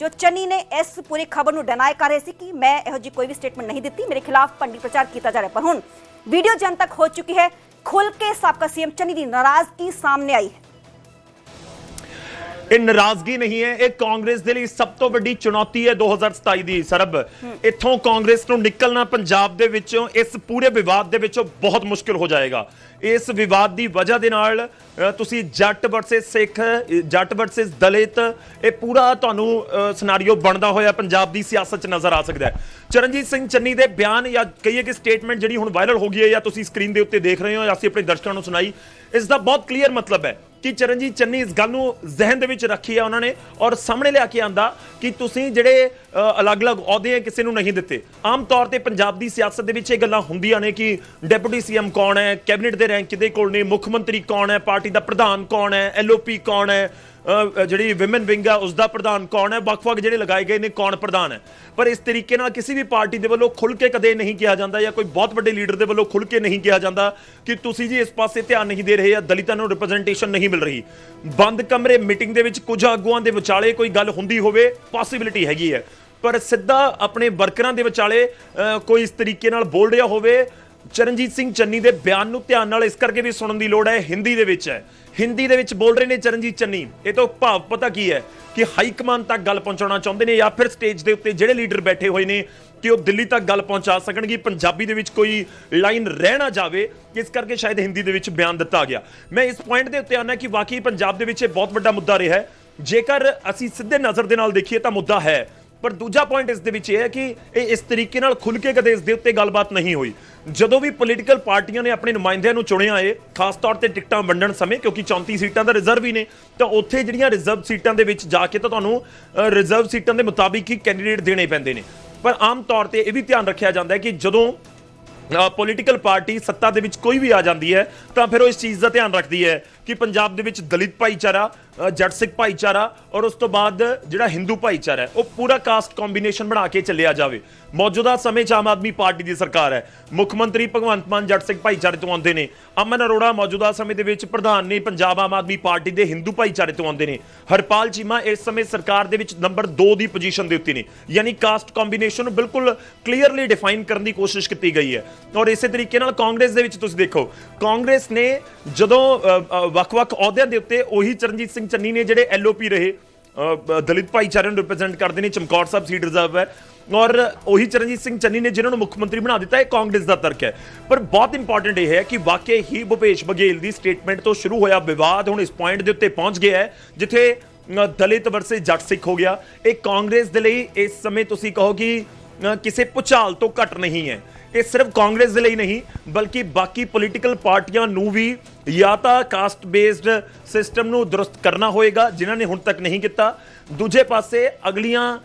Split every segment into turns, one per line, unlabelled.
ਜੋ ਚੰਨੀ ਨੇ ਇਸ ਪੂਰੀ ਖਬਰ ਨੂੰ ਡਿਨਾਈ ਕਰ ਰਹੇ ਸੀ ਕਿ ਮੈਂ ਇਹੋ ਜਿਹੀ ਕੋਈ ਵੀ ਸਟੇਟਮੈਂਟ ਨਹੀਂ ਦਿੱਤੀ, ਮੇਰੇ ਖਿਲਾਫ ਭੰਡੀ ਪ੍ਰਚਾਰ ਕੀਤਾ ਜਾ ਰਿਹਾ। ਪਰ ਹੁਣ ਵੀਡੀਓ ਜਨ ਤੱਕ ਹੋ ਚੁੱਕੀ ਹੈ। ਖੁੱਲ ਕੇ ਸਾਬਕਾ ਸੀਐਮ ਚੰਨੀ ਦੀ ਨਾਰਾਜ਼ਗੀ ਸਾਹਮਣੇ ਆਈ ਹੈ।
ਇਹ ਨਾਰਾਜ਼ਗੀ ਨਹੀਂ ਹੈ, ਇਹ ਕਾਂਗਰਸ ਦੇ ਲਈ ਸਭ ਤੋਂ ਵੱਡੀ ਚੁਣੌਤੀ ਹੈ 2027 ਦੀ ਸਰਬ। ਇੱਥੋਂ ਕਾਂਗਰਸ ਨੂੰ ਨਿਕਲਣਾ ਪੰਜਾਬ ਦੇ ਵਿੱਚੋਂ, ਇਸ ਪੂਰੇ ਵਿਵਾਦ ਦੇ ਵਿੱਚੋਂ ਬਹੁਤ ਮੁਸ਼ਕਿਲ ਹੋ ਜਾਏਗਾ। ਇਸ ਵਿਵਾਦ ਦੀ ਵਜ੍ਹਾ ਦੇ ਨਾਲ ਤੁਸੀਂ ਜੱਟ ਵਰਸਸ ਸਿੱਖ, ਜੱਟ ਵਰਸਸ ਦਲਿਤ, ਇਹ ਪੂਰਾ ਤੁਹਾਨੂੰ ਸਿਨੈਰੀਓ ਬਣਦਾ ਹੋਇਆ ਪੰਜਾਬ ਦੀ ਸਿਆਸਤ 'ਚ ਨਜ਼ਰ ਆ ਸਕਦਾ ਹੈ। ਚਰਨਜੀਤ ਸਿੰਘ ਚੰਨੀ ਦੇ ਬਿਆਨ ਜਾਂ ਕਹੀਏ ਕਿ ਸਟੇਟਮੈਂਟ ਜਿਹੜੀ ਹੁਣ ਵਾਇਰਲ ਹੋ ਗਈ ਹੈ ਜਾਂ ਤੁਸੀਂ ਸਕਰੀਨ ਦੇ ਉੱਤੇ ਦੇਖ ਰਹੇ ਹੋ ਜਾਂ ਅਸੀਂ ਆਪਣੇ ਦਰਸ਼ਕਾਂ ਨੂੰ ਸੁਣਾਈ, ਇਸ ਦਾ ਬਹੁਤ ਕਲੀਅਰ ਮਤਲਬ ਹੈ। ਕਿ ਚਰਨਜੀਤ ਚੰਨੀ ਇਸ ਗੱਲ ਨੂੰ ਜ਼ਿਹਨ ਦੇ ਵਿੱਚ ਰੱਖੀ ਹੈ ਉਹਨਾਂ ਨੇ ਔਰ ਸਾਹਮਣੇ ਲਿਆ ਕੇ ਆਂਦਾ ਕਿ ਤੁਸੀਂ ਜਿਹੜੇ ਅਲੱਗ-ਅਲੱਗ ਅਹੁਦੇ ਹੈ ਕਿਸੇ ਨੂੰ ਨਹੀਂ ਦਿੱਤੇ। ਆਮ ਤੌਰ ਤੇ ਪੰਜਾਬ ਦੀ ਸਿਆਸਤ ਦੇ ਵਿੱਚ ਇਹ ਗੱਲਾਂ ਹੁੰਦੀਆਂ ਨੇ ਕਿ ਡਿਪਟੀ ਸੀਐਮ ਕੌਣ ਹੈ, ਕੈਬਨਿਟ ਦੇ ਰੈਂਕ ਕਿਹਦੇ ਕੋਲ ਨੇ, ਮੁੱਖ ਮੰਤਰੀ ਕੌਣ ਹੈ, ਪਾਰਟੀ ਦਾ ਪ੍ਰਧਾਨ ਕੌਣ ਹੈ, ਐਲਓਪੀ ਕੌਣ ਹੈ ਜਿਹੜੀ ਵਿਮਨ ਵਿੰਗ ਆ ਉਸ ਦਾ ਪ੍ਰਧਾਨ ਕੌਣ ਹੈ? ਵੱਖ-ਵੱਖ ਜਿਹੜੇ ਲਗਾਏ ਗਏ ਨੇ, ਕੌਣ ਪ੍ਰਧਾਨ ਹੈ? ਪਰ ਇਸ ਤਰੀਕੇ ਨਾਲ ਕਿਸੇ ਵੀ ਪਾਰਟੀ ਦੇ ਵੱਲੋਂ ਖੁੱਲ ਕੇ ਕਦੇ ਨਹੀਂ ਕਿਹਾ ਜਾਂਦਾ ਜਾਂ ਕੋਈ ਬਹੁਤ ਵੱਡੇ ਲੀਡਰ ਦੇ ਵੱਲੋਂ ਖੁੱਲ ਕੇ ਨਹੀਂ ਕਿਹਾ ਜਾਂਦਾ ਕਿ ਤੁਸੀਂ ਜੀ ਇਸ ਪਾਸੇ ਧਿਆਨ ਨਹੀਂ ਦੇ ਰਹੇ ਆ ਦਲਿਤਾਂ ਨੂੰ ਰਿਪਰੈਜ਼ੈਂਟੇਸ਼ਨ ਨਹੀਂ ਮਿਲ ਰਹੀ। ਬੰਦ ਕਮਰੇ ਮੀਟਿੰਗ ਦੇ ਵਿੱਚ ਕੁਝ ਆਗੂਆਂ ਦੇ ਵਿਚਾਲੇ ਕੋਈ ਗੱਲ ਹੁੰਦੀ ਹੋਵੇ ਪੋਸਿਬਿਲਿਟੀ ਹੈਗੀ ਹੈ। ਪਰ ਸਿੱਧਾ ਆਪਣੇ ਵਰਕਰਾਂ ਦੇ ਵਿਚਾਲੇ ਕੋਈ ਇਸ ਤਰੀਕੇ ਨਾਲ ਬੋਲ ਰਿਹਾ ਹੋਵੇ, ਚਰਨਜੀਤ ਸਿੰਘ ਚੰਨੀ ਦੇ ਬਿਆਨ ਨੂੰ ਧਿਆਨ ਨਾਲ ਇਸ ਕਰਕੇ ਵੀ ਸੁਣਨ ਦੀ ਲੋੜ ਹੈ, ਹਿੰਦੀ ਦੇ ਵਿੱਚ ਹੈ। ਹਿੰਦੀ ਦੇ ਵਿੱਚ ਬੋਲ ਰਹੇ ਨੇ ਚਰਨਜੀਤ ਚੰਨੀ। ਇਹ ਤੋਂ ਭਾਵ ਪਤਾ ਕੀ ਹੈ ਕਿ ਹਾਈ ਕਮਾਂਡ ਤੱਕ ਗੱਲ ਪਹੁੰਚਾਉਣਾ ਚਾਹੁੰਦੇ ਨੇ ਜਾਂ ਫਿਰ ਸਟੇਜ ਦੇ ਉੱਤੇ ਜਿਹੜੇ ਲੀਡਰ ਬੈਠੇ ਹੋਏ ਨੇ ਕਿ ਉਹ ਦਿੱਲੀ ਤੱਕ ਗੱਲ ਪਹੁੰਚਾ ਸਕਣਗੇ, ਪੰਜਾਬੀ ਦੇ ਵਿੱਚ ਕੋਈ ਲਾਈਨ ਰਹਿ ਨਾ ਜਾਵੇ, ਇਸ ਕਰਕੇ ਸ਼ਾਇਦ ਹਿੰਦੀ ਦੇ ਵਿੱਚ ਬਿਆਨ ਦਿੱਤਾ ਗਿਆ। ਮੈਂ ਇਸ ਪੁਆਇੰਟ ਦੇ ਉੱਤੇ ਆਨਾ ਕਿ ਵਾਕਈ ਪੰਜਾਬ ਦੇ ਵਿੱਚ ਇਹ ਬਹੁਤ ਵੱਡਾ ਮੁੱਦਾ ਰਿਹਾ ਹੈ। ਜੇਕਰ ਅਸੀਂ ਸਿੱਧੇ ਨਜ਼ਰ ਦੇ ਨਾਲ ਦੇਖੀਏ ਤਾਂ ਮੁੱਦਾ ਹੈ। ਪਰ ਦੂਜਾ ਪੁਆਇੰਟ ਇਸ ਦੇ ਵਿੱਚ ਇਹ ਹੈ ਕਿ ਇਹ ਇਸ ਤਰੀਕੇ ਨਾਲ ਖੁੱਲ ਕੇ ਕਦੇ ਇਸ ਦੇ ਉੱਤੇ ਗੱਲਬਾਤ ਨਹੀਂ ਹੋਈ। ਜਦੋਂ ਵੀ ਪੋਲੀਟੀਕਲ ਪਾਰਟੀਆਂ ਨੇ ਆਪਣੇ ਨੁਮਾਇੰਦਿਆਂ ਨੂੰ ਚੁਣਿਆ ਏ ਖਾਸ ਤੌਰ ਤੇ ਟਿਕਟਾਂ ਵੰਡਣ ਸਮੇਂ, ਕਿਉਂਕਿ 34 ਸੀਟਾਂ ਦਾ ਰਿਜ਼ਰਵ ਹੀ ਨੇ, ਤਾਂ ਉੱਥੇ ਜਿਹੜੀਆਂ ਰਿਜ਼ਰਵ ਸੀਟਾਂ ਦੇ ਵਿੱਚ ਜਾ ਕੇ ਤਾਂ ਤੁਹਾਨੂੰ ਰਿਜ਼ਰਵ ਸੀਟਾਂ ਦੇ ਮੁਤਾਬਿਕ ਹੀ ਕੈਂਡੀਡੇਟ ਦੇਣੇ ਪੈਂਦੇ ਨੇ। ਪਰ ਆਮ ਤੌਰ ਤੇ ਇਹ ਵੀ ਧਿਆਨ ਰੱਖਿਆ ਜਾਂਦਾ ਹੈ ਕਿ ਜਦੋਂ ਪੋਲੀਟੀਕਲ ਪਾਰਟੀ ਸੱਤਾ ਦੇ ਵਿੱਚ ਕੋਈ ਵੀ ਆ ਜਾਂਦੀ ਹੈ, ਤਾਂ ਫਿਰ ਉਹ ਇਸ ਚੀਜ਼ ਦਾ ਧਿਆਨ ਰੱਖਦੀ ਹੈ ਕਿ ਪੰਜਾਬ ਦੇ ਵਿੱਚ ਦਲਿਤ ਭਾਈਚਾਰਾ ਅ, ਜੱਟ ਸਿੱਖ ਭਾਈਚਾਰਾ ਔਰ ਉਸ ਤੋਂ ਬਾਅਦ ਜਿਹੜਾ ਹਿੰਦੂ ਭਾਈਚਾਰਾ ਹੈ ਉਹ ਪੂਰਾ ਕਾਸਟ ਕੰਬੀਨੇਸ਼ਨ ਬਣਾ ਕੇ ਚੱਲਿਆ ਜਾਵੇ। ਮੌਜੂਦਾ ਸਮੇਂ 'ਚ ਆਮ ਆਦਮੀ ਪਾਰਟੀ ਦੀ ਸਰਕਾਰ ਹੈ। ਮੁੱਖ ਮੰਤਰੀ ਭਗਵੰਤ ਮਾਨ ਜੱਟ ਸਿੱਖ ਭਾਈਚਾਰੇ ਤੋਂ ਆਉਂਦੇ ਨੇ। ਅਮਨ ਅਰੋੜਾ ਮੌਜੂਦਾ ਸਮੇਂ ਦੇ ਵਿੱਚ ਪ੍ਰਧਾਨ ਨੇ ਪੰਜਾਬ ਆਮ ਆਦਮੀ ਪਾਰਟੀ ਦੇ ਹਿੰਦੂ ਭਾਈਚਾਰੇ ਤੋਂ ਆਉਂਦੇ ਨੇ। ਹਰਪਾਲ ਚੀਮਾ ਇਸ ਸਮੇਂ ਸਰਕਾਰ ਦੇ ਵਿੱਚ ਨੰਬਰ 2 ਦੀ ਪੋਜੀਸ਼ਨ ਦੇ ਉੱਤੇ ਨੇ। ਯਾਨੀ ਕਾਸਟ ਕੰਬੀਨੇਸ਼ਨ ਨੂੰ ਬਿਲਕੁਲ ਕਲੀਅਰਲੀ ਡਿਫਾਈਨ ਕਰਨ ਦੀ ਕੋਸ਼ਿਸ਼ ਕੀਤੀ ਗਈ ਹੈ। ਔਰ ਇਸੇ ਤਰੀਕੇ ਨਾਲ ਕਾਂਗਰਸ ਦੇ ਵਿੱਚ ਤੁਸੀਂ ਦੇਖੋ ਕਾਂਗਰਸ ਨੇ ਜਦੋਂ ਵੱਖ-ਵੱਖ ਅਹੁਦਿਆਂ ਦੇ ਉੱਤੇ ਉਹੀ ਚਰਨਜੀਤ ਸਿੰਘ ਚੰਨੀ ਨੇ ਜਿਹੜੇ ਐਲਓਪੀ ਰਹੇ ਅ, ਬ- ਦਲਿਤ ਭਾਈਚਾਰੇ ਨੂੰ ਰਿਪਰੈਜ਼ੈਂਟ ਕਰਦੇ ਨੇ ਚਮਕੌਰ ਸਾਹਿਬ ਸੀਟ ਰਿਜ਼ਰਵ ਹੈ। ਔਰ ਉਹੀ ਚਰਨਜੀਤ ਸਿੰਘ ਚੰਨੀ ਨੇ ਜਿਨ੍ਹਾਂ ਨੂੰ ਮੁੱਖ ਮੰਤਰੀ ਬਣਾ ਦਿੱਤਾ ਇਹ ਕਾਂਗਰਸ ਦਾ ਤਰਕ ਹੈ। ਪਰ ਬਹੁਤ ਇੰਪੋਰਟੈਂਟ ਇਹ ਹੈ ਕਿ ਵਾਕਈ ਹੀ ਭੁਪੇਸ਼ ਬਘੇਲ ਦੀ ਸਟੇਟਮੈਂਟ ਤੋਂ ਸ਼ੁਰੂ ਹੋਇਆ ਵਿਵਾਦ ਹੁਣ ਇਸ ਪੁਆਇੰਟ ਦੇ ਉੱਤੇ ਪਹੁੰਚ ਗਿਆ ਹੈ ਜਿੱਥੇ ਦਲਿਤ ਵਰਸੇ ਜੱਟ ਸਿੱਖ ਹੋ ਗਿਆ। ਇਹ ਕਾਂਗਰਸ ਦੇ ਲਈ ਇਸ ਸਮੇਂ ਤੁਸੀਂ ਕਹੋ ਕਿ ਕਿਸੇ ਭੁਚਾਲ ਤੋਂ ਘੱਟ ਨਹੀਂ ਹੈ। ਇਹ ਸਿਰਫ ਕਾਂਗਰਸ ਦੇ ਲਈ ਨਹੀਂ, ਬਲਕਿ ਬਾਕੀ ਪੋਲੀਟੀਕਲ ਪਾਰਟੀਆਂ ਨੂੰ ਵੀ ਜਾਂ ਤਾਂ ਕਾਸਟ ਬੇਸਡ ਸਿਸਟਮ ਨੂੰ ਦਰੁਸਤ ਕਰਨਾ ਹੋਏਗਾ, ਜਿਨ੍ਹਾਂ ਨੇ ਹੁਣ ਤੱਕ ਨਹੀਂ ਕੀਤਾ। ਦੂਜੇ ਪਾਸੇ ਅਗਲੀਆਂ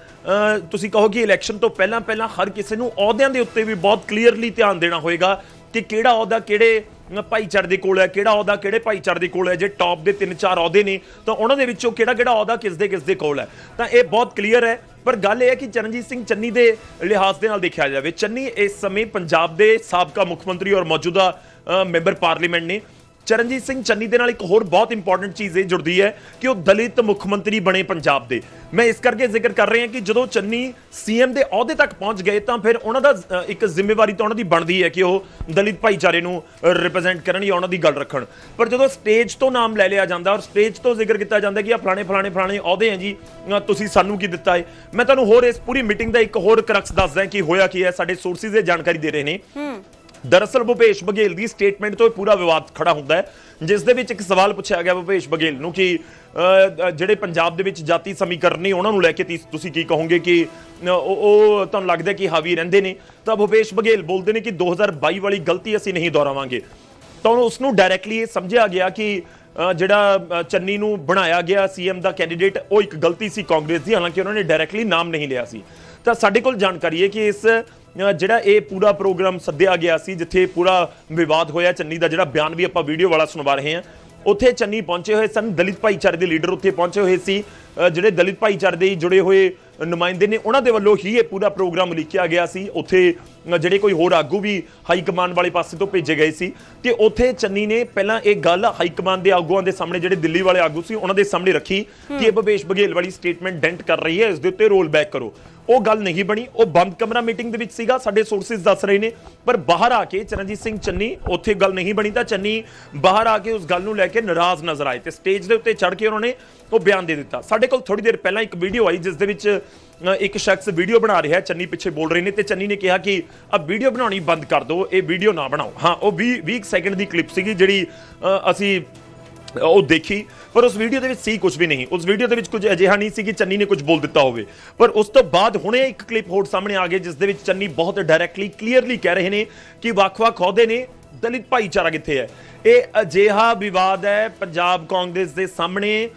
ਤੁਸੀਂ ਕਹੋ ਕਿ ਇਲੈਕਸ਼ਨ ਤੋਂ ਪਹਿਲਾਂ ਪਹਿਲਾਂ ਹਰ ਕਿਸੇ ਨੂੰ ਅਹੁਦਿਆਂ ਦੇ ਉੱਤੇ ਵੀ ਬਹੁਤ ਕਲੀਅਰਲੀ ਧਿਆਨ ਦੇਣਾ ਹੋਏਗਾ ਕਿ ਕਿਹੜਾ ਅਹੁਦਾ ਕਿਹੜੇ ਭਾਈਚਾਰੇ ਦੇ ਕੋਲ ਹੈ। ਕਿਹੜਾ ਅਹੁਦਾ, ਕਿਹੜੇ ਭਾਈਚਾਰੇ ਦੇ ਕੋਲ ਹੈ? ਜੇ ਟੌਪ ਦੇ ਤਿੰਨ ਚਾਰ ਅਹੁਦੇ ਨੇ, ਤਾਂ ਉਹਨਾਂ ਦੇ ਵਿੱਚੋਂ ਕਿਹੜਾ ਕਿਹੜਾ ਅਹੁਦਾ ਕਿਸ ਦੇ ਕਿਸ ਦੇ ਕੋਲ ਹੈ? ਤਾਂ ਇਹ ਬਹੁਤ ਕਲੀਅਰ ਹੈ। ਪਰ ਗੱਲ ਇਹ ਹੈ ਕਿ ਚਰਨਜੀਤ ਸਿੰਘ ਚੰਨੀ ਦੇ ਲਿਹਾਜ਼ ਦੇ ਨਾਲ ਦੇਖਿਆ ਜਾਵੇ। ਚੰਨੀ ਇਸ ਸਮੇਂ ਪੰਜਾਬ ਦੇ ਸਾਬਕਾ ਮੁੱਖ ਮੰਤਰੀ ਔਰ ਮੌਜੂਦਾ ਮੈਂਬਰ ਪਾਰਲੀਮੈਂਟ ਨੇ। ਚਰਨਜੀਤ ਸਿੰਘ ਚੰਨੀ ਦੇ ਨਾਲ ਇੱਕ ਹੋਰ ਬਹੁਤ ਇੰਪੋਰਟੈਂਟ ਚੀਜ਼ ਇਹ ਜੁੜਦੀ ਹੈ ਕਿ ਉਹ ਦਲਿਤ ਮੁੱਖ ਮੰਤਰੀ ਬਣੇ ਪੰਜਾਬ ਦੇ। ਮੈਂ ਇਸ ਕਰਕੇ ਜ਼ਿਕਰ ਕਰ ਰਿਹਾ ਕਿ ਜਦੋਂ ਚੰਨੀ ਸੀਐਮ ਦੇ ਅਹੁਦੇ ਤੱਕ ਪਹੁੰਚ ਗਏ ਤਾਂ ਫਿਰ ਉਹਨਾਂ ਦਾ ਇੱਕ ਜ਼ਿੰਮੇਵਾਰੀ ਤਾਂ ਉਹਨਾਂ ਦੀ ਬਣਦੀ ਹੈ ਕਿ ਉਹ ਦਲਿਤ ਭਾਈਚਾਰੇ ਨੂੰ ਰਿਪਰੈਜ਼ੈਂਟ ਕਰਨ ਜਾਂ ਉਹਨਾਂ ਦੀ ਗੱਲ ਰੱਖਣ। ਪਰ ਜਦੋਂ ਸਟੇਜ ਤੋਂ ਨਾਮ ਲੈ ਲਿਆ ਜਾਂਦਾ ਔਰ ਸਟੇਜ ਤੋਂ ਜ਼ਿਕਰ ਕੀਤਾ ਜਾਂਦਾ ਕਿ ਆ ਫਲਾਣੇ ਫਲਾਣੇ ਫਲਾਣੇ ਅਹੁਦੇ ਹੈ ਜੀ ਤੁਸੀਂ ਸਾਨੂੰ ਕੀ ਦਿੱਤਾ ਹੈ ਮੈਂ ਤੁਹਾਨੂੰ ਹੋਰ ਇਸ ਪੂਰੀ ਮੀਟਿੰਗ ਦਾ ਇੱਕ ਹੋਰ ਕਰਕਸ ਦੱਸਦਾ ਕਿ ਹੋਇਆ ਕੀ ਹੈ, ਸਾਡੇ ਸੋਰਸਿਸ ਇਹ ਜਾਣਕਾਰੀ ਦੇ ਰਹੇ ਨੇ। ਦਰਅਸਲ ਭੁਪੇਸ਼ ਬਘੇਲ ਦੀ ਸਟੇਟਮੈਂਟ ਤੋਂ ਇਹ ਪੂਰਾ ਵਿਵਾਦ ਖੜਾ ਹੁੰਦਾ ਹੈ, ਜਿਸ ਦੇ ਵਿੱਚ ਇੱਕ ਸਵਾਲ ਪੁੱਛਿਆ ਗਿਆ ਭੁਪੇਸ਼ ਬਘੇਲ ਨੂੰ ਕਿ ਜਿਹੜੇ ਪੰਜਾਬ ਦੇ ਵਿੱਚ ਜਾਤੀ ਸਮੀਕਰਨ ਨੇ ਉਹਨਾਂ ਨੂੰ ਲੈ ਕੇ ਤੀ- ਤੁਸੀਂ ਕੀ ਕਹੋਗੇ ਕਿ ਉਹ ਤੁਹਾਨੂੰ ਲੱਗਦਾ ਕਿ ਹਾਵੀ ਰਹਿੰਦੇ ਨੇ? ਤਾਂ ਭੁਪੇਸ਼ ਬਘੇਲ ਬੋਲਦੇ ਨੇ ਕਿ 2022 ਵਾਲੀ ਗਲਤੀ ਅਸੀਂ ਨਹੀਂ ਦੁਹਰਾਵਾਂਗੇ। ਤਾਂ ਉਸ ਨੂੰ ਡਾਇਰੈਕਟਲੀ ਇਹ ਸਮਝਿਆ ਗਿਆ ਕਿ ਜਿਹੜਾ ਚੰਨੀ ਨੂੰ ਬਣਾਇਆ ਗਿਆ ਸੀਐਮ ਦਾ ਕੈਂਡੀਡੇਟ ਉਹ ਇੱਕ ਗਲਤੀ ਸੀ ਕਾਂਗਰਸ ਦੀ, ਹਾਲਾਂਕਿ ਉਹਨਾਂ ਨੇ ਡਾਇਰੈਕਟਲੀ ਨਾਮ ਨਹੀਂ ਲਿਆ ਸੀ। ਤਾਂ ਸਾਡੇ ਕੋਲ ਜਾਣਕਾਰੀ ਹੈ ਕਿ ਇਸ ਜਿਹੜਾ ਇਹ ਪੂਰਾ ਪ੍ਰੋਗਰਾਮ ਸੱਦਿਆ ਗਿਆ ਸੀ, ਜਿੱਥੇ ਪੂਰਾ ਵਿਵਾਦ ਹੋਇਆ ਚੰਨੀ ਦਾ, ਜਿਹੜਾ ਬਿਆਨ ਵੀ ਆਪਾਂ ਵੀਡੀਓ ਵਾਲਾ ਸੁਣਵਾ ਰਹੇ ਹਾਂ। ਉੱਥੇ ਚੰਨੀ ਪਹੁੰਚੇ ਹੋਏ ਸਨ, ਦਲਿਤ ਭਾਈਚਾਰੇ ਦੇ ਲੀਡਰ ਉੱਥੇ ਪਹੁੰਚੇ ਹੋਏ ਸੀ। ਜਿਹੜੇ ਦਲਿਤ ਭਾਈਚਾਰੇ ਦੇ ਜੁੜੇ ਹੋਏ ਨੁਮਾਇੰਦੇ ਨੇ, ਉਹਨਾਂ ਦੇ ਵੱਲੋਂ ਹੀ ਇਹ ਪੂਰਾ ਪ੍ਰੋਗਰਾਮ ਲਿਖਿਆ ਗਿਆ ਸੀ। ਉੱਥੇ ਜਿਹੜੇ ਕੋਈ ਹੋਰ ਆਗੂ ਵੀ ਹਾਈ ਕਮਾਂਡ ਵਾਲੇ ਪਾਸੇ ਤੋਂ ਭੇਜੇ ਗਏ ਸੀ। ਤੇ ਉੱਥੇ ਚੰਨੀ ਨੇ ਪਹਿਲਾਂ ਇਹ ਗੱਲ ਹਾਈ ਕਮਾਂਡ ਦੇ ਆਗੂਆਂ ਦੇ ਸਾਹਮਣੇ, ਜਿਹੜੇ ਦਿੱਲੀ ਵਾਲੇ ਆਗੂ ਸੀ, ਉਹਨਾਂ ਦੇ ਸਾਹਮਣੇ ਰੱਖੀ ਕਿ ਇਹ ਭਵੇਸ਼ ਬਘੇਲ ਵਾਲੀ ਸਟੇਟਮੈਂਟ ਡੈਂਟ ਕਰ ਰਹੀ ਹੈ, ਇਸ ਦੇ ਉੱਤੇ ਰੋਲ ਬੈਕ ਕਰੋ। ਉਹ ਗੱਲ ਨਹੀਂ ਬਣੀ। ਉਹ ਬੰਦ ਕਮਰਾ ਮੀਟਿੰਗ ਦੇ ਵਿੱਚ ਸੀਗਾ, ਸਾਡੇ ਸੋਰਸਿਸ ਦੱਸ ਰਹੇ ਨੇ। ਪਰ ਬਾਹਰ ਆ ਕੇ ਚਰਨਜੀਤ ਸਿੰਘ ਚੰਨੀ, ਉੱਥੇ ਗੱਲ ਨਹੀਂ ਬਣੀ ਤਾਂ ਚੰਨੀ ਬਾਹਰ ਆ ਕੇ ਉਸ ਗੱਲ ਨੂੰ ਲੈ ਕੇ ਨਾਰਾਜ਼ ਨਜ਼ਰ ਆਏ ਤੇ ਸਟੇਜ ਦੇ ਉੱਤੇ ਚੜ ਕੇ ਉਹਨਾਂ ਨੇ ਉਹ ਬਿਆਨ ਦੇ ਦਿੱਤਾ। ਸਾਡੇ ਕੋਲ ਥੋੜੀ ਦੇਰ ਪਹਿਲਾਂ ਇੱਕ ਵੀਡੀਓ ਆਈ, ਜਿਸ ਦੇ ਵਿੱਚ ਇੱਕ ਸ਼ਖਸ ਵੀਡੀਓ ਬਣਾ ਰਿਹਾ ਚੰਨੀ ਪਿੱਛੇ ਬੋਲ ਰਹੇ ਨੇ ਤੇ ਚੰਨੀ ਨੇ ਕਿਹਾ ਕਿ ਅਬ ਵੀਡੀਓ ਬਣਾਉਣੀ ਬੰਦ ਕਰ ਦਿਓ, ਇਹ ਵੀਡੀਓ ਨਾ ਬਣਾਓ। ਹਾਂ, ਉਹ 20 20 ਸੈਕਿੰਡ ਦੀ ਕਲਿੱਪ ਸੀਗੀ ਜਿਹੜੀ ਅਸੀਂ ਉਹ ਦੇਖੀ, ਪਰ ਉਸ ਵੀਡੀਓ ਦੇ ਵਿੱਚ ਸੀ ਕੁਝ ਵੀ ਨਹੀਂ। ਉਸ ਵੀਡੀਓ ਦੇ ਵਿੱਚ ਕੁਝ ਅਜਿਹਾ ਨਹੀਂ ਸੀ ਕਿ ਚੰਨੀ ਨੇ ਕੁਝ ਬੋਲ ਦਿੱਤਾ ਹੋਵੇ। ਪਰ ਉਸ ਤੋਂ ਬਾਅਦ ਹੁਣੇ ਇੱਕ ਕਲਿੱਪ ਹੋਰ ਸਾਹਮਣੇ ਆ ਗਈ, ਜਿਸ ਦੇ ਵਿੱਚ ਚੰਨੀ ਬਹੁਤ ਡਾਇਰੈਕਟਲੀ ਕਲੀਅਰਲੀ ਕਹਿ ਰਹੇ ਨੇ ਕਿ ਵੱਖ-ਵੱਖ ਅਹੁਦੇ ਨੇ ਦਲਿਤ ਭਾਈਚਾਰਾ ਕਿੱਥੇ ਹੈ। ਇਹ ਅਜਿਹਾ ਵਿਵਾਦ ਹੈ ਪੰਜਾਬ ਕਾਂਗਰਸ ਦੇ ਸਾਹਮਣੇ।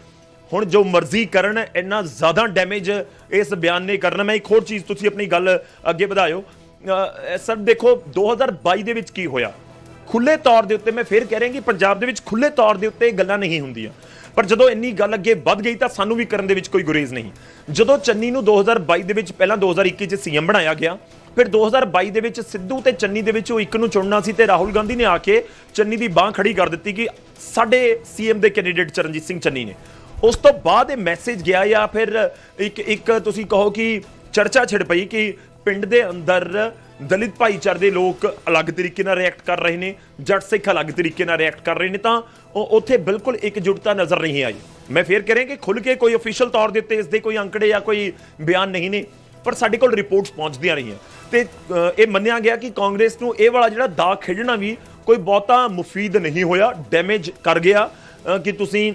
ਹੁਣ ਜੋ ਮਰਜ਼ੀ ਕਰਨ, ਇੰਨਾ ਜ਼ਿਆਦਾ ਡੈਮੇਜ ਇਸ ਬਿਆਨ ਨੇ ਕਰਨਾ। ਮੈਂ ਇੱਕ ਹੋਰ ਚੀਜ਼ ਤੁਸੀਂ ਆਪਣੀ ਗੱਲ ਅੱਗੇ ਵਧਾਇਓ। ਸਰ, ਦੇਖੋ 2022 ਦੇ ਵਿੱਚ ਕੀ ਹੋਇਆ? ਖੁੱਲੇ ਤੌਰ ਦੇ ਉੱਤੇ ਮੈਂ ਫੇਰ ਕਹਿ ਰਿਹਾ ਕਿ ਪੰਜਾਬ ਦੇ ਵਿੱਚ ਖੁੱਲੇ ਤੌਰ ਦੇ ਉੱਤੇ ਗੱਲਾਂ ਨਹੀਂ ਹੁੰਦੀਆਂ। ਪਰ ਜਦੋਂ ਇੰਨੀ ਗੱਲ ਅੱਗੇ ਵੱਧ ਗਈ ਤਾਂ ਸਾਨੂੰ ਵੀ ਕਰਨ ਦੇ ਵਿੱਚ ਕੋਈ ਗੁਰੇਜ਼ ਨਹੀਂ। ਜਦੋਂ ਚੰਨੀ ਨੂੰ 2022 ਦੇ ਵਿੱਚ ਪਹਿਲਾਂ 2021 ਚ ਸੀਐਮ ਬਣਾਇਆ ਗਿਆ, ਫਿਰ 2022 ਦੇ ਵਿੱਚ ਸਿੱਧੂ ਤੇ ਚੰਨੀ ਦੇ ਵਿੱਚ ਉਹ ਇੱਕ ਨੂੰ ਚੁਣਨਾ ਸੀ ਤੇ ਰਾਹੁਲ ਗਾਂਧੀ ਨੇ ਆ ਕੇ ਚੰਨੀ ਦੀ ਬਾਹ ਖੜੀ ਕਰ ਦਿੱਤੀ ਕਿ ਸਾਡੇ ਸੀਐਮ ਦੇ ਕੈਂਡੀਡੇਟ ਚਰਨਜੀਤ ਸਿੰਘ ਚੰਨੀ ਨੇ। ਉਸ ਤੋਂ ਬਾਅਦ ਇਹ ਮੈਸੇਜ ਗਿਆ ਜਾਂ ਫਿਰ ਇੱਕ ਇੱਕ ਤੁਸੀਂ ਕਹੋ ਕਿ ਚਰਚਾ ਛਿੜ ਪਈ ਕਿ ਪਿੰਡ ਦੇ ਅੰਦਰ ਦਲਿਤ ਭਾਈਚਾਰੇ ਦੇ ਲੋਕ ਅਲੱਗ ਤਰੀਕੇ ਨਾਲ ਰਿਐਕਟ ਕਰ ਰਹੇ ਨੇ, ਜੱਟ ਸਿੱਖ ਅਲੱਗ ਤਰੀਕੇ ਨਾਲ ਰਿਐਕਟ ਕਰ ਰਹੇ ਨੇ, ਤਾਂ ਉਹ ਉੱਥੇ ਬਿਲਕੁਲ ਇਕਜੁੱਟਤਾ ਨਜ਼ਰ ਨਹੀਂ ਆਈ। ਮੈਂ ਫੇਰ ਕਹਿ ਰਿਹਾ ਕਿ ਖੁੱਲ ਕੇ ਕੋਈ ਅਫੀਸ਼ੀਅਲ ਤੌਰ ਦੇ ਉੱਤੇ ਇਸ ਦੇ ਕੋਈ ਅੰਕੜੇ ਜਾਂ ਕੋਈ ਬਿਆਨ ਨਹੀਂ ਨੇ, ਪਰ ਸਾਡੇ ਕੋਲ ਰਿਪੋਰਟਸ ਪਹੁੰਚਦੀਆਂ ਰਹੀਆਂ। ਤੇ ਇਹ ਮੰਨਿਆ ਗਿਆ ਕਿ ਕਾਂਗਰਸ ਨੂੰ ਇਹ ਵਾਲਾ ਜਿਹੜਾ ਦਾ ਖੇਡਣਾ ਵੀ ਕੋਈ ਬਹੁਤਾ ਮੁਫੀਦ ਨਹੀਂ ਹੋਇਆ ਡੈਮੇਜ ਕਰ ਗਿਆ। ਕਿ ਤੁਸੀਂ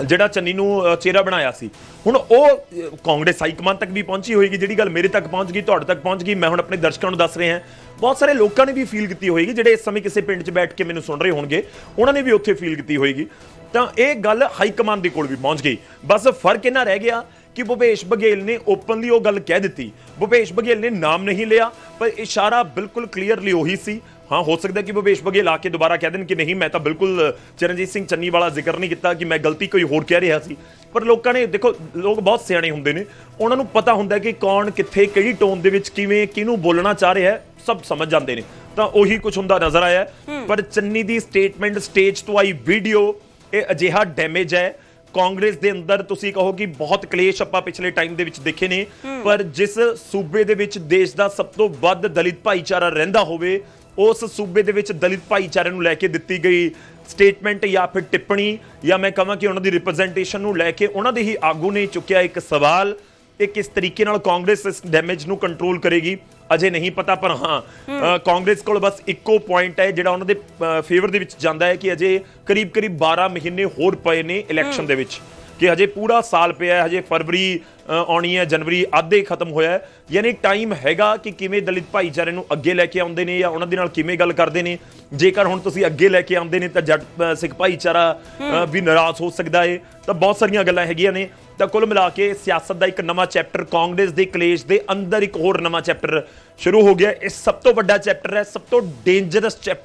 ਜਿਹੜਾ ਚੰਨੀ ਨੂੰ ਚਿਹਰਾ ਬਣਾਇਆ ਸੀ। ਹੁਣ ਉਹ ਕਾਂਗਰਸ ਹਾਈ ਕਮਾਂਡ ਤੱਕ ਵੀ ਪਹੁੰਚੀ ਹੋਏਗੀ, ਜਿਹੜੀ ਗੱਲ ਮੇਰੇ ਤੱਕ ਪਹੁੰਚ ਗਈ, ਤੁਹਾਡੇ ਤੱਕ ਪਹੁੰਚ ਗਈ, ਮੈਂ ਹੁਣ ਆਪਣੇ ਦਰਸ਼ਕਾਂ ਨੂੰ ਦੱਸ ਰਿਹਾ। ਬਹੁਤ ਸਾਰੇ ਲੋਕਾਂ ਨੇ ਵੀ ਫੀਲ ਕੀਤੀ ਹੋਏਗੀ, ਜਿਹੜੇ ਇਸ ਸਮੇਂ ਕਿਸੇ ਪਿੰਡ 'ਚ ਬੈਠ ਕੇ ਮੈਨੂੰ ਸੁਣ ਰਹੇ ਹੋਣਗੇ, ਉਹਨਾਂ ਨੇ ਵੀ ਉੱਥੇ ਫੀਲ ਕੀਤੀ ਹੋਏਗੀ। ਤਾਂ ਇਹ ਗੱਲ ਹਾਈ ਕਮਾਂਡ ਦੇ ਕੋਲ ਵੀ ਪਹੁੰਚ ਗਈ। ਬਸ ਫ਼ਰਕ ਇਹਨਾਂ ਰਹਿ ਗਿਆ ਕਿ ਭੁਪੇਸ਼ ਬਘੇਲ ਨੇ ਓਪਨਲੀ ਉਹ ਗੱਲ ਕਹਿ ਦਿੱਤੀ। ਭੁਪੇਸ਼ ਬਘੇਲ ਨੇ ਨਾਮ ਨਹੀਂ ਲਿਆ, ਪਰ ਇਸ਼ਾਰਾ ਬਿਲਕੁਲ ਕਲੀਅਰਲੀ ਉਹੀ ਸੀ। ਹਾਂ ਹੋ ਸਕਦਾ ਕਿ ਭੁਪੇਸ਼ ਬਘੇਲ ਆ ਕੇ ਦੁਬਾਰਾ ਕਹਿ ਦੇਣ ਕਿ ਨਹੀਂ ਮੈਂ ਤਾਂ ਬਿਲਕੁਲ ਚਰਨਜੀਤ ਸਿੰਘ ਚੰਨੀ ਵਾਲਾ ਜ਼ਿਕਰ ਨਹੀਂ ਕੀਤਾ ਕਿ ਮੈਂ ਗਲਤੀ ਕੋਈ ਹੋਰ ਕਹਿ ਰਿਹਾ ਸੀ। ਪਰ ਲੋਕਾਂ ਨੇ ਦੇਖੋ ਲੋਕ ਬਹੁਤ ਸਿਆਣੇ ਹੁੰਦੇ ਨੇ। ਉਹਨਾਂ ਨੂੰ ਪਤਾ ਹੁੰਦਾ ਕਿ ਕੌਣ ਕਿੱਥੇ ਕਿਹੜੀ ਟੋਨ ਦੇ ਵਿੱਚ ਕਿਵੇਂ ਕਿਹਨੂੰ ਬੋਲਣਾ ਚਾਹ ਰਿਹਾ ਹੈ ਸਭ ਸਮਝ ਜਾਂਦੇ ਨੇ। ਤਾਂ ਉਹੀ ਕੁਝ ਹੁੰਦਾ ਨਜ਼ਰ ਆਇਆ। ਪਰ ਚੰਨੀ ਦੀ ਸਟੇਟਮੈਂਟ ਸਟੇਜ ਤੋਂ ਆਈ ਵੀਡੀਓ ਇਹ ਅਜਿਹਾ ਡੈਮੇਜ ਹੈ। ਕਾਂਗਰਸ ਦੇ ਅੰਦਰ ਤੁਸੀਂ ਕਹੋ ਕਿ ਬਹੁਤ ਕਲੇਸ਼ ਆਪਾਂ ਪਿਛਲੇ ਟਾਈਮ ਦੇ ਵਿੱਚ ਦੇਖੇ ਨੇ। ਪਰ ਜਿਸ ਸੂਬੇ ਦੇ ਵਿੱਚ ਦੇਸ਼ ਦਾ ਸਭ ਤੋਂ ਵੱਧ ਦਲਿਤ ਭਾਈਚਾਰਾ ਰਹਿੰਦਾ ਹੋਵੇ ਉਸ ਸੂਬੇ ਦੇ ਵਿੱਚ ਦਲਿਤ ਭਾਈਚਾਰੇ ਨੂੰ ਲੈ ਕੇ ਦਿੱਤੀ ਗਈ ਸਟੇਟਮੈਂਟ ਜਾਂ ਫਿਰ ਟਿੱਪਣੀ ਜਾਂ ਮੈਂ ਕਹਾਂ ਕਿ ਉਹਨਾਂ ਦੀ ਰਿਪਰੈਜ਼ੈਂਟੇਸ਼ਨ ਨੂੰ ਲੈ ਕੇ ਉਹਨਾਂ ਦੇ ਹੀ ਆਗੂ ਨੇ ਚੁੱਕਿਆ ਇੱਕ ਸਵਾਲ ਇਹ ਕਿਸ ਤਰੀਕੇ ਨਾਲ ਕਾਂਗਰਸ ਇਸ ਡੈਮੇਜ ਨੂੰ ਕੰਟਰੋਲ ਕਰੇਗੀ? ਅਜੇ ਨਹੀਂ ਪਤਾ ਪਰ ਹਾਂ ਕਾਂਗਰਸ ਕੋਲ ਬਸ ਇੱਕੋ ਪੁਆਇੰਟ ਹੈ ਜਿਹੜਾ ਉਹਨਾਂ ਦੇ ਫੇਵਰ ਦੇ ਵਿੱਚ ਜਾਂਦਾ ਹੈ ਕਿ ਅਜੇ ਕਰੀਬ ਕਰੀਬ 12 ਮਹੀਨੇ ਹੋਰ ਪਏ ਨੇ ਇਲੈਕਸ਼ਨ ਦੇ ਵਿੱਚ। ਕਿ ਹਜੇ ਪੂਰਾ ਸਾਲ ਪਿਆ ਹੈ ਹਜੇ ਫਰਵਰੀ ਆਉਣੀ ਹੈ ਜਨਵਰੀ ਆਧੇ ਖਤਮ ਹੋਇਆ ਹੈ। ਯਾਨੀ ਟਾਈਮ ਹੈਗਾ ਕਿ ਕਿਵੇਂ ਦਲਿਤ ਭਾਈਚਾਰੇ ਨੂੰ ਅੱਗੇ ਲੈ ਕੇ ਆਉਂਦੇ ਨੇ ਜਾਂ ਉਹਨਾਂ ਦੇ ਨਾਲ ਕਿਵੇਂ ਗੱਲ ਕਰਦੇ ਨੇ। ਜੇਕਰ ਹੁਣ ਤੁਸੀਂ ਅੱਗੇ ਲੈ ਕੇ ਆਉਂਦੇ ਨੇ ਤਾਂ ਜੱਟ ਸਿੱਖ ਭਾਈਚਾਰਾ ਵੀ ਨਾਰਾਜ਼ ਹੋ ਸਕਦਾ ਹੈ ਤਾਂ ਬਹੁਤ ਸਾਰੀਆਂ ਗੱਲਾਂ ਹੈਗੀਆਂ ਨੇ। ਤਾਂ ਕੁੱਲ ਮਿਲਾ ਕੇ ਸਿਆਸਤ ਦਾ ਇੱਕ ਨਵਾਂ ਚੈਪਟਰ ਕਾਂਗਰਸ ਦੇ ਕਲੇਸ਼ ਦੇ ਅੰਦਰ ਇੱਕ ਹੋਰ ਨਵਾਂ ਚੈਪਟਰ ਸ਼ੁਰੂ ਹੋ ਗਿਆ। ਇਹ ਸਭ ਤੋਂ ਵੱਡਾ ਚੈਪਟਰ ਹੈ ਸਭ ਤੋਂ ਡੇਂਜਰਸ ਚੈਪਟਰ